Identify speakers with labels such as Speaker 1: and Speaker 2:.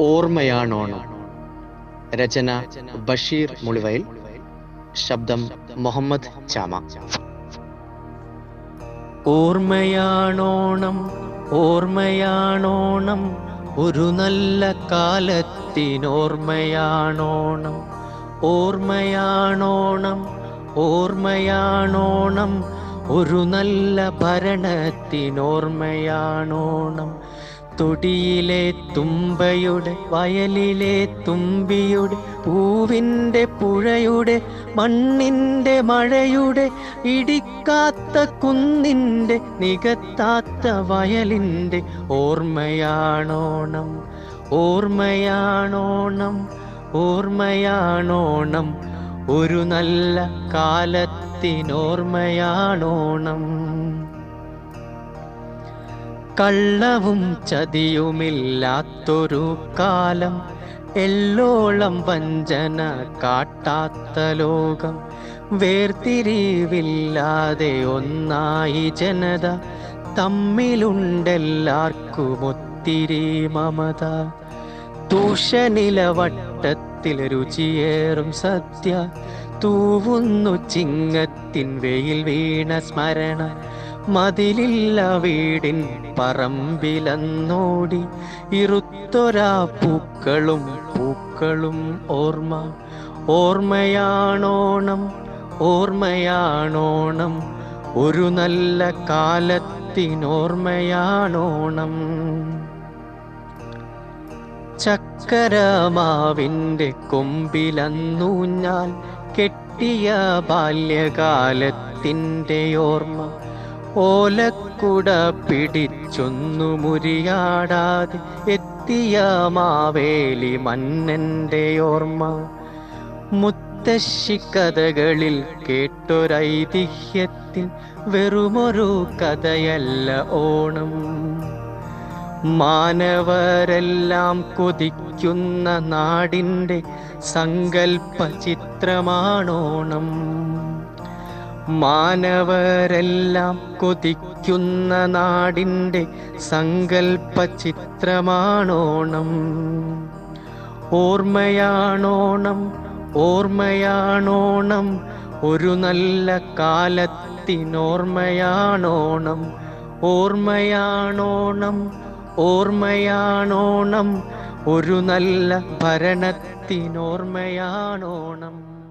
Speaker 1: ഓർമ്മയാണോണം? രചന ബഷീർ മുളിവയൽ ശബ്ദം മുഹമ്മദ് ചാമ.
Speaker 2: ഓർമ്മയാണോണം ഓർമ്മയാണോണം ഒരു നല്ല കാലത്തിനോർമ്മയാണോണം. ഓർമ്മയാണോണം ഓർമ്മയാണോണം ഒരു നല്ല ഭരണത്തിനോർമ്മയാണോണം. തൊടിയിലെ തുമ്പയുടെ വയലിലെ തുമ്പിയുടെ പൂവിന്റെ പുഴയുടെ മണ്ണിന്റെ മഴയുടെ ഇടിക്കാത്ത കുന്നിന്റെ നികത്താത്ത വയലിന്റെ ഓർമ്മയാണോണം ഓർമ്മയാണോണം ഓർമ്മയാണോണം ഒരു നല്ല കാലത്തിനോർമ്മയാണോണം. കള്ളവും ചതിയുമില്ലാത്തൊരു കാലം. എല്ലോളം വഞ്ചന കാട്ടാത്ത ലോകം. വേർതിരിവില്ലാതെ ഒന്നായി ജനത. തമ്മിലുണ്ടെല്ലാവർക്കും ഒത്തിരി മമത. തൂഷനിലവട്ടത്തിൽ രുചിയേറും സദ്യ. തൂവുന്നു ചിങ്ങത്തിൻ വെയിൽ വീണ സ്മരണ. മതിലില്ല വീടിൻ പറമ്പിലന്നോടി ഇരുത്തൊരാ പൂക്കളും പൂക്കളും ഓർമ്മ. ഓർമ്മയാണോണം ഓർമ്മയാണോണം ഒരു നല്ല കാലത്തിനോർമ്മയാണോണം. ചക്കരമാവിന്റെ കൊമ്പിലന്നൂഞ്ഞാൽ കെട്ടിയ ബാല്യകാലത്തിന്റെ ഓർമ്മ. ഓലക്കുട പിടിച്ചൊന്നു മുരിയാടാതെ എത്തിയ മാവേലി മന്നന്റെ ഓർമ്മ. മുത്തശ്ശിക്കഥകളിൽ കേട്ടൊരൈതിഹ്യത്തിൽ വെറുമൊരു കഥയല്ല ഓണം. മാനവരെല്ലാം കൊതിക്കുന്ന നാടിന്റെ സങ്കൽപ്പ ചിത്രമാണോണം മാനവരെല്ലാം കൊതിക്കുന്ന നാടിന്റെ സങ്കൽപ്പ ചിത്രമാണോണം ഓർമ്മയാണോണം ഓർമ്മയാണോണം ഒരു നല്ല കാലത്തിനോർമ്മയാണോണം. ഓർമ്മയാണോണം ഓർമ്മയാണോണം ഒരു നല്ല ഭരണത്തിനോർമ്മയാണോണം.